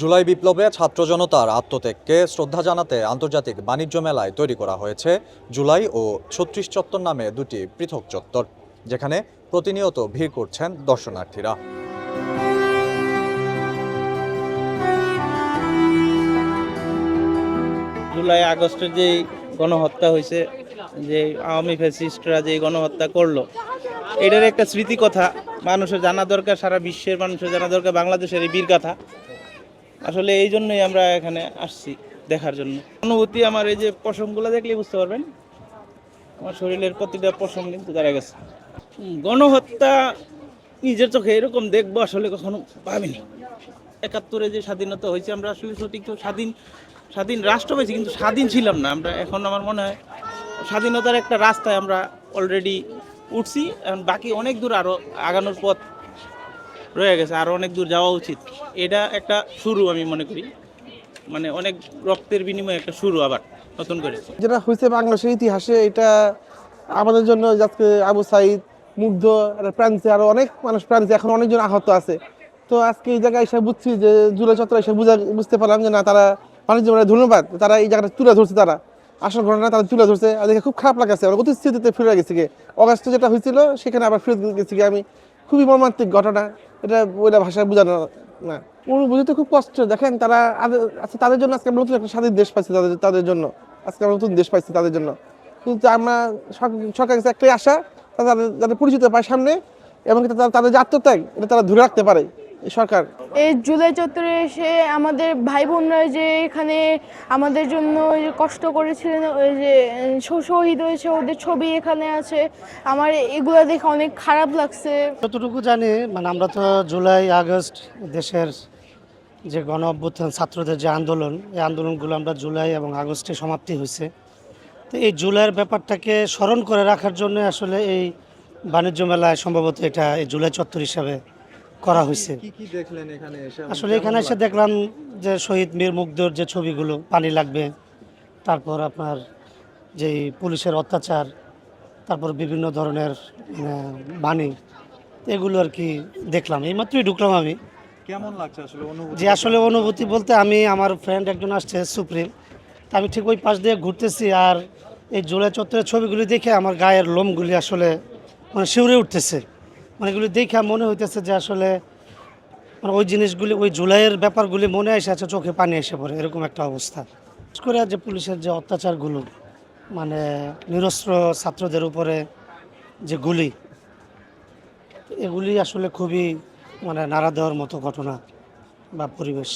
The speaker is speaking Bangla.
জুলাই বিপ্লবে ছাত্র জনতার আত্মত্যাগকে শ্রদ্ধা জানাতে আন্তর্জাতিক বাণিজ্য মেলায় তৈরি করা হয়েছে জুলাই ও ছত্রিশ চত্বর নামে দুটি পৃথক চত্বর, যেখানে প্রতিনিয়ত ভিড় করছেন দর্শনার্থীরা। জুলাই আগস্টে যে গণহত্যা হয়েছে, যে আওয়ামী ফ্যাসিস্টরা যে গণহত্যা করল, এটার একটা স্মৃতি কথা মানুষের জানা দরকার, সারা বিশ্বের মানুষের জানা দরকার, বাংলাদেশের এই বীর কথা আসলে এই জন্যই আমরা এখানে আসছি দেখার জন্য। অনুভূতি আমার এই যে পশমগুলো দেখলে বুঝতে পারবেন। আমার শরীরের প্রতিটা পশম কিন্তু দাঁড়া গেছে। গণহত্যা নিজের চোখে এরকম দেখব আসলে কখনো ভাবিনি। একাত্তরে যে স্বাধীনতা হয়েছে, আমরা আসলে সঠিক স্বাধীন স্বাধীন রাষ্ট্র পেয়েছি কিন্তু স্বাধীন ছিলাম না। আমরা এখন আমার মনে হয় স্বাধীনতার একটা রাস্তায় আমরা অলরেডি উঠছি। এখন বাকি অনেক দূর আরও আগানোর পথ রয়ে গেছে আরও অনেক দূর যাওয়া উচিত। এটা একটা শুরু আমি মনে করি। মানে অনেক রক্তের বিনিময়ে একটা শুরু আবার, নতুন করে। যেটা হয়েছে বাংলাদেশের ইতিহাসে, এটা আমাদের জন্য আজকে আবু সাইদ মুগ্ধ প্রান্তে আরও অনেক মানুষ প্রান্তে এখন অনেকজন আহত আছে। তো আজকে এই জায়গায় এসে বুঝছি যে জুলাই চত্বরে এসে বুঝা বুঝতে পারলাম যে না, তারা বাণিজ্য মেলায় ধন্যবাদ, তারা এই জায়গাটা তুলে ধরছে তারা। আসল ঘটনা তারা তুলে ধরছে। আর দেখে খুব খারাপ লাগছে আমার অতি স্মৃতিতে ফিরে গেছে গিয়ে অগাস্টে যেটা হয়েছিল, সেখানে আবার ফিরে গেছি আমি। খুবই মর্মান্তিক ঘটনা। এটা ওইটা ভাষায় বোঝানো না। পুরো বুঝতে খুব কষ্ট। দেখেন, তারা আচ্ছা তাদের জন্য আজকে আমরা নতুন একটা স্বাধীন দেশ পাইছি তাদের তাদের জন্য। আজকে আমরা নতুন দেশ পাইছি তাদের জন্য। কিন্তু আমরা সরকার- কাছে একটাই আশা তাদের যাতে পরিচিত পায় সামনে, এবং তারা- তাদের যে আত্মত্যাগ, এটা তারা ধরে রাখতে পারে। সরকার? এই জুলাই চত্বরে এসে আমাদের ভাই বোনরা যে এখানে আমাদের জন্য ওই যে কষ্ট করেছিলেন ওই যে শহীদ হয়েছে ওদের ছবি এখানে আছে। আমার এগুলো দেখে অনেক খারাপ লাগছে। যতটুকু জানি মানে আমরা তো জুলাই আগস্ট দেশের যে গণ অভ্যুত্থান ছাত্রদের যে আন্দোলন এই আন্দোলনগুলো আমরা জুলাই এবং আগস্টে সমাপ্তি হয়েছে। তো এই জুলাইয়ের ব্যাপারটাকে স্মরণ করে রাখার জন্য আসলে এই বাণিজ্য মেলায় সম্ভবত এটা এই জুলাই চত্বর হিসাবে করা হয়েছে। আসলে এখানে এসে দেখলাম যে শহীদ মীর মুগ্ধর যে ছবিগুলো পানি লাগবে তারপর আপনার যে পুলিশের অত্যাচার তারপর বিভিন্ন ধরনের বাণী এগুলো আর কি দেখলাম। এইমাত্রই ঢুকলাম আমি। কেমন লাগছে আসলে অনুভূতি? যে আসলে অনুভূতি বলতে আমি আমার ফ্রেন্ড একজন আসছে সুপ্রিম। তা আমি ঠিক ওই পাশ দিয়ে ঘুরতেছি আর এই জুলাই চত্বরের ছবিগুলি দেখে আমার গায়ের লোমগুলি আসলে মানে শিউরে উঠতেছে। মানে এগুলি দেখে মনে হইতেছে যে আসলে মানে ওই জিনিসগুলি, ওই জুলাইয়ের ব্যাপারগুলি মনে এসে আছে, চোখে পানি এসে পড়ে, এরকম একটা অবস্থা। বিশেষ করে যে পুলিশের যে অত্যাচারগুলো মানে নিরস্ত্র ছাত্রদের উপরে যে গুলি, এগুলি আসলে খুবই মানে নাড়া দেওয়ার মতো ঘটনা বা পরিবেশ।